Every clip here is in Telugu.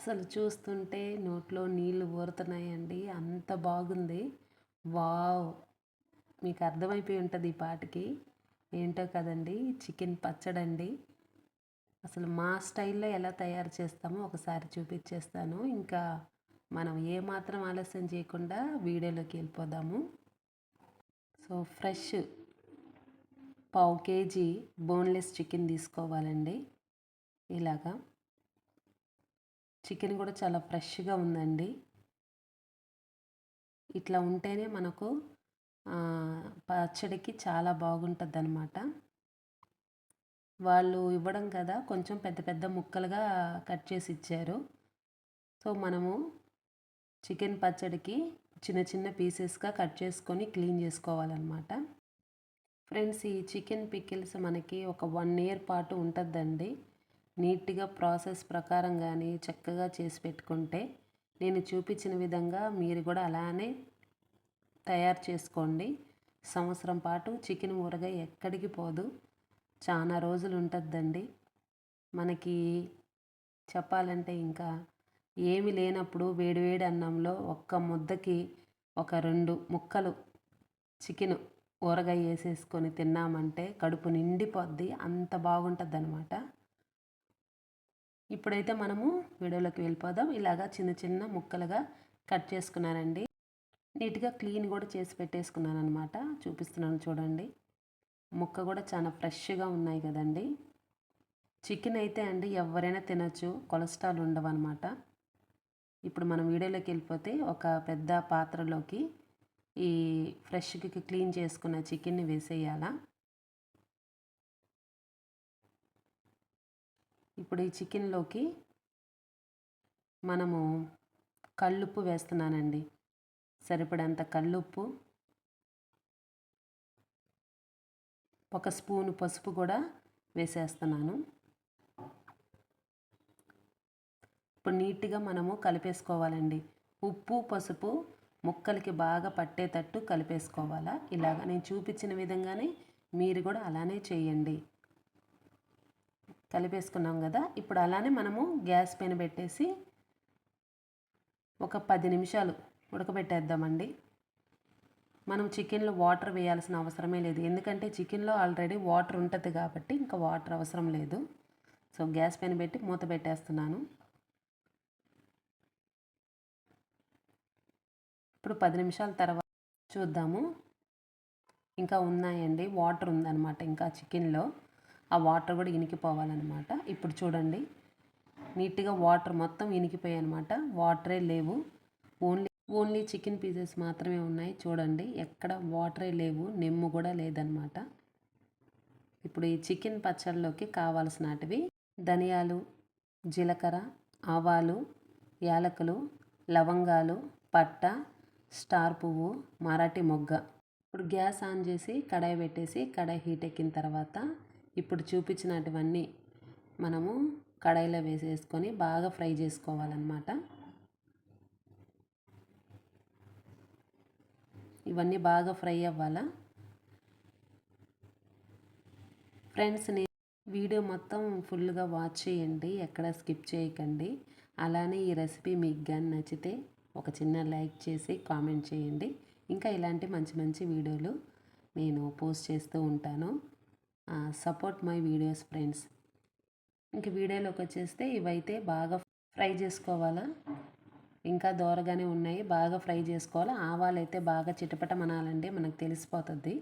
అసలు చూస్తుంటే నోట్లో నీళ్ళు ఊరుతున్నాయండి. అంత బాగుంది. వావ్! మీకు అర్థమైపోయి ఉంటుంది ఈ పాటికి. ఏంటో కదండి? చికెన్ పచ్చడండి. అసలు మా స్టైల్లో ఎలా తయారు చేస్తామో ఒకసారి చూపించేస్తాను ఇంకా మనం ఏమాత్రం ఆలస్యం చేయకుండా వీడియోలోకి వెళ్ళిపోదాము. సో ఫ్రెష్ పావు కేజీ బోన్లెస్ చికెన్ తీసుకోవాలండి. ఇలాగా. చికెన్ కూడా చాలా ఫ్రెష్గా ఉందండి. ఇట్లా ఉంటేనే మనకు పచ్చడికి చాలా బాగుంటుంది అనమాట వాళ్ళు ఇవ్వడం కదా కొంచెం పెద్ద పెద్ద ముక్కలుగా కట్ చేసి ఇచ్చారు. సో మనము చికెన్ పచ్చడికి చిన్న చిన్న పీసెస్గా కట్ చేసుకొని క్లీన్ చేసుకోవాలన్నమాట. ఫ్రెండ్స్ ఈ చికెన్ పికిల్స్ మనకి ఒక వన్ ఇయర్ పాటు ఉంటుందండి నీట్గా ప్రాసెస్ ప్రకారం కానీ చక్కగా చేసి పెట్టుకుంటే నేను చూపించిన విధంగా మీరు కూడా అలానే తయారు చేసుకోండి. సంవత్సరం పాటు చికెన్ ఊరగా ఎక్కడికి పోదు. చాలా రోజులు ఉంటుందండి మనకి చెప్పాలంటే ఇంకా ఏమి లేనప్పుడు వేడివేడి అన్నంలో ఒక్క ముద్దకి ఒక రెండు ముక్కలు చికెన్ ఊరగాయ వేసేసుకొని తిన్నామంటే కడుపు నిండిపోద్ది. అంత బాగుంటుంది అనమాట ఇప్పుడైతే మనము వీడియోలోకి వెళ్ళిపోదాం. ఇలాగా చిన్న చిన్న ముక్కలుగా కట్ చేసుకున్నారండి నీట్గా క్లీన్ కూడా చేసి పెట్టేసుకున్నాను అనమాట చూపిస్తున్నాను చూడండి. ముక్క కూడా చాలా ఫ్రెష్గా ఉన్నాయి కదండి. చికెన్ అయితే అండి ఎవరైనా తినచ్చు. కొలెస్ట్రాల్ ఉండవన్నమాట. ఇప్పుడు మనం వీడియోలోకి వెళ్ళిపోతే ఒక పెద్ద పాత్రలోకి ఈ ఫ్రెష్కి క్లీన్ చేసుకున్న చికెన్ని వేసేయాలా. ఇప్పుడు ఈ చికెన్లోకి మనము కళ్ళుప్పు వేస్తున్నానండి. సరిపడంత కళ్ళుప్పు. ఒక స్పూను పసుపు కూడా వేసేస్తున్నాను. ఇప్పుడు నీట్గా మనము కలిపేసుకోవాలండి. ఉప్పు పసుపు ముక్కలకి బాగా పట్టేటట్టు కలిపేసుకోవాలా? ఇలాగ నేను చూపించిన విధంగానే మీరు కూడా అలానే చేయండి. కలిపేసుకున్నాం కదా ఇప్పుడు అలానే మనము గ్యాస్ పైన పెట్టేసి ఒక పది నిమిషాలు ఉడకబెట్టేద్దామండి. మనం చికెన్లో వాటర్ వేయాల్సిన అవసరమే లేదు. ఎందుకంటే చికెన్లో ఆల్రెడీ వాటర్ ఉంటుంది కాబట్టి ఇంకా వాటర్ అవసరం లేదు. సో గ్యాస్ పైన పెట్టి మూత పెట్టేస్తున్నాను. ఇప్పుడు పది నిమిషాల తర్వాత చూద్దాము. ఇంకా ఉన్నాయండి. వాటర్ ఉందన్నమాట ఇంకా చికెన్లో. ఆ వాటర్ కూడా ఇనికిపోవాలన్నమాట. ఇప్పుడు చూడండి నీట్గా వాటర్ మొత్తం ఇనికిపోయాయి అనమాట వాటరే లేవు. ఓన్లీ ఓన్లీ చికెన్ పీసెస్ మాత్రమే ఉన్నాయి. చూడండి ఎక్కడ వాటరే లేవు నెమ్ము కూడా లేదనమాట ఇప్పుడు ఈ చికెన్ పచ్చళ్ళలోకి కావాల్సినటివి ధనియాలు జీలకర్ర ఆవాలు యాలకులు లవంగాలు పట్ట స్టార్ పువ్వు మరాఠీ మొగ్గ. ఇప్పుడు గ్యాస్ ఆన్ చేసి కడాయి పెట్టేసి కడాయి హీట్ ఎక్కిన తర్వాత ఇప్పుడు చూపించినటువన్నీ మనము కడాయిలో వేసేసుకొని బాగా ఫ్రై చేసుకోవాలన్నమాట. ఇవన్నీ బాగా ఫ్రై అవ్వాలా? ఫ్రెండ్స్ నేను వీడియో మొత్తం ఫుల్గా వాచ్ చేయండి ఎక్కడ స్కిప్ చేయకండి. అలానే ఈ రెసిపీ మీకు కానీ నచ్చితే ఒక చిన్న లైక్ చేసి కామెంట్ చేయండి. ఇంకా ఇలాంటి మంచి మంచి వీడియోలు నేను పోస్ట్ చేస్తూ ఉంటాను. సపోర్ట్ మై వీడియోస్ ఫ్రెండ్స్ ఇంక వీడియోలోకి వచ్చేస్తే ఇవైతే బాగా ఫ్రై చేసుకోవాలా? ఇంకా దోరగానే ఉన్నాయి బాగా ఫ్రై చేసుకోవాలి? ఆవాలు అయితే బాగా చిటపటమనాలండి మనకు తెలిసిపోతుంది.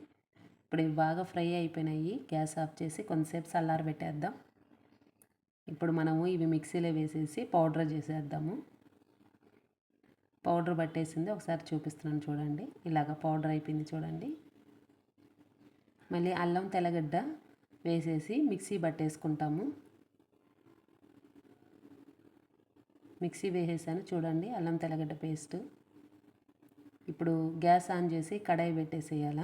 ఇప్పుడు ఇవి బాగా ఫ్రై అయిపోయినాయి గ్యాస్ ఆఫ్ చేసి కొంతసేపు చల్లారి పెట్టేద్దాం. ఇప్పుడు మనము ఇవి మిక్సీలో వేసేసి పౌడర్ చేసేద్దాము. పౌడర్ పట్టేసింది ఒకసారి చూపిస్తున్నాను చూడండి. ఇలాగ పౌడర్ అయిపోయింది చూడండి. మళ్ళీ అల్లం తెల్లగడ్డ వేసేసి మిక్సీ పట్టేసుకుంటాము మిక్సీ వేసేసాను. చూడండి అల్లం తెల్లగడ్డ పేస్ట్. ఇప్పుడు గ్యాస్ ఆన్ చేసి కడాయి పెట్టేసేయాల.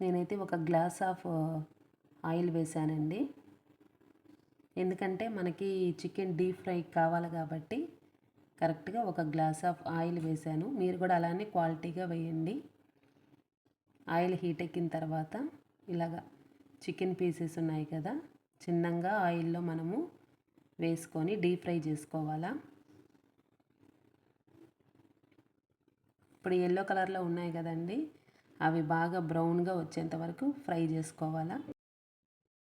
నేనైతే ఒక గ్లాస్ ఆఫ్ ఆయిల్ వేసానండి. ఎందుకంటే మనకి చికెన్ డీప్ ఫ్రై కావాలి కాబట్టి కరెక్ట్గా ఒక గ్లాస్ ఆఫ్ ఆయిల్ వేసాను. మీరు కూడా అలానే క్వాలిటీగా వేయండి. ఆయిల్ హీట్ ఎక్కిన తర్వాత ఇలాగా చికెన్ పీసెస్ ఉన్నాయి కదా చిన్నంగా ఆయిల్లో మనము వేసుకొని డీప్ ఫ్రై చేసుకోవాలా. ఇప్పుడు ఎల్లో కలర్లో ఉన్నాయి కదండి అవి బాగా బ్రౌన్గా వచ్చేంత వరకు ఫ్రై చేసుకోవాలా.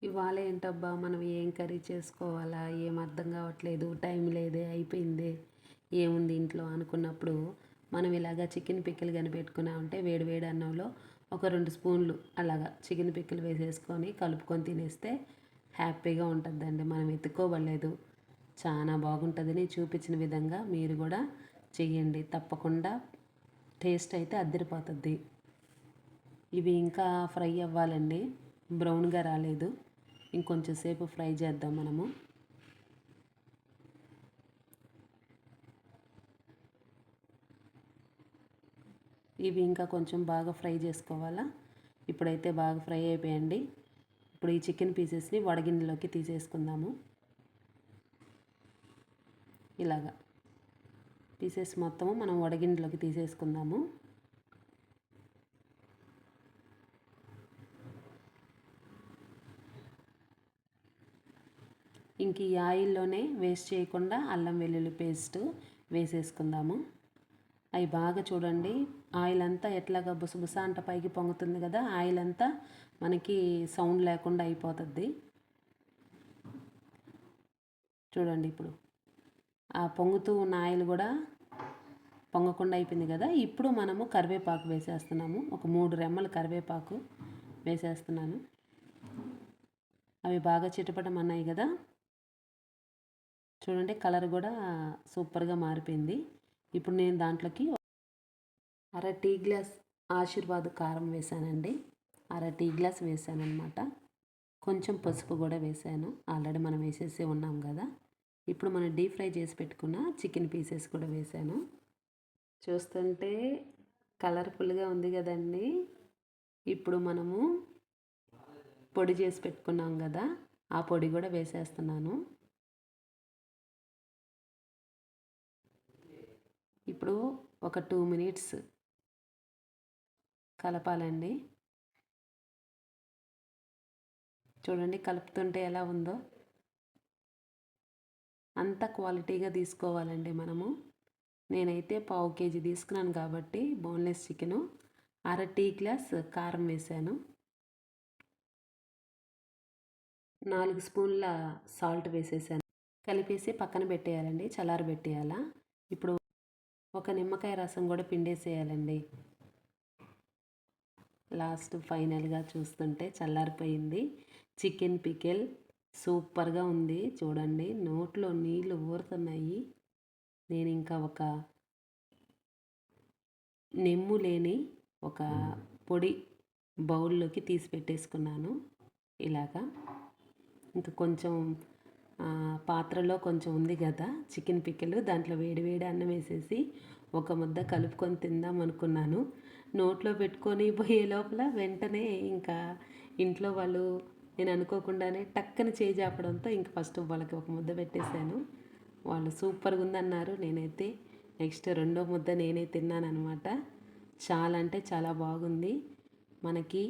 ఇవాళ ఏంటబ్బా మనం ఏం కర్రీ చేసుకోవాలా ఏం అర్థం కావట్లేదు టైం లేదే అయిపోయిందే ఏముంది ఇంట్లో అనుకున్నప్పుడు మనం ఇలాగా చికెన్ పిక్కలు కనిపెట్టుకున్నా ఉంటే వేడి వేడి అన్నంలో ఒక రెండు స్పూన్లు అలాగా చికెన్ పిక్కలు వేసేసుకొని కలుపుకొని తినేస్తే హ్యాపీగా ఉంటుందండి. మనం ఎత్తుకోవలేదు చాలా బాగుంటుందని చూపించిన విధంగా మీరు కూడా చేయండి తప్పకుండా టేస్ట్ అయితే అద్దరిపోతుంది. ఇవి ఇంకా ఫ్రై అవ్వాలండి. బ్రౌన్గా రాలేదు. ఇంకొంచెం సేపు ఫ్రై చేద్దాం మనము. ఇవి ఇంకా కొంచెం బాగా ఫ్రై చేసుకోవాలా? ఇప్పుడైతే బాగా ఫ్రై అయిపోయండి. ఇప్పుడు ఈ చికెన్ పీసెస్ని వడగిన్నెలోకి తీసేసుకుందాము. ఇలాగా. పీసెస్ మొత్తము మనం వడగిన్నెలోకి తీసేసుకుందాము. ఇంక ఈ ఆయిల్లోనే వేస్ట్ చేయకుండా అల్లం వెల్లుల్లి పేస్ట్ వేసేసుకుందాము. అవి బాగా చూడండి. ఆయిల్ అంతా ఎట్లాగా బుసబుస అంట పైకి పొంగుతుంది కదా ఆయిల్ అంతా మనకి సౌండ్ లేకుండా అయిపోతుంది. చూడండి ఇప్పుడు. ఆ పొంగుతూ ఉన్న ఆయిల్ కూడా పొంగకుండా అయిపోయింది కదా ఇప్పుడు మనము కరివేపాకు వేసేస్తున్నాము. ఒక మూడు రెమ్మలు కరివేపాకు వేసేస్తున్నాను. అవి బాగా చిటపటమన్నాయి కదా. చూడండి కలర్ కూడా సూపర్గా మారిపోయింది. ఇప్పుడు నేను దాంట్లోకి అర టీ గ్లాస్ ఆశీర్వాద్ కారం వేసానండి. అర టీ గ్లాస్ వేసాను కొంచెం పసుపు కూడా వేసాను. ఆల్రెడీ మనం వేసేసి ఉన్నాం కదా. ఇప్పుడు మనం డీప్ ఫ్రై చేసి పెట్టుకున్న చికెన్ పీసెస్ కూడా వేసాను. చూస్తుంటే కలర్ఫుల్గా ఉంది కదండి. ఇప్పుడు మనము పొడి చేసి పెట్టుకున్నాం కదా. ఆ పొడి కూడా వేసేస్తున్నాను. ఇప్పుడు ఒక టూ మినిట్స్ కలపాలండి. చూడండి కలుపుతుంటే ఎలా ఉందో. అంత క్వాలిటీగా తీసుకోవాలండి మనము. నేనైతే పావు కేజీ తీసుకున్నాను కాబట్టి బోన్లెస్ చికెను అర టీ గ్లాస్ కారం వేసాను. నాలుగు స్పూన్ల సాల్ట్ వేసేసాను. కలిపేసి పక్కన పెట్టేయాలండి చల్లారి పెట్టేయాలా ఇప్పుడు ఒక నిమ్మకాయ రసం కూడా పిండేసేయాలండి. లాస్ట్ ఫైనల్గా చూస్తుంటే చల్లారిపోయింది. చికెన్ పికెల్ సూపర్గా ఉంది. చూడండి నోట్లో నీళ్ళు ఊరుతున్నాయి. నేను ఇంకా ఒక నెమ్ము లేని ఒక పొడి బౌల్లోకి తీసి పెట్టేసుకున్నాను. ఇలాగా. ఇంకా కొంచెం పాత్రలో కొంచెం ఉంది కదా చికెన్ పిక్కలు. దాంట్లో వేడి వేడి అన్నం వేసేసి ఒక ముద్ద కలుపుకొని తిందాం అనుకున్నాను. నోట్లో పెట్టుకొని పోయే లోపల వెంటనే ఇంకా ఇంట్లో వాళ్ళు నేను అనుకోకుండానే టక్కన చేయి చేపడంతో ఇంక ఫస్ట్ వాళ్ళకి ఒక ముద్ద పెట్టేశాను. వాళ్ళు సూపర్గా ఉందన్నారు. నేనైతే నెక్స్ట్ రెండో ముద్ద నేనే తిన్నానమాట చాలా అంటే చాలా బాగుంది. మనకి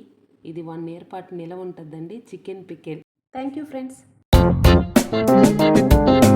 ఇది వన్ ఇయర్ పాటు నిలవ ఉంటుందండి chicken pickle thank you friends. Thank you.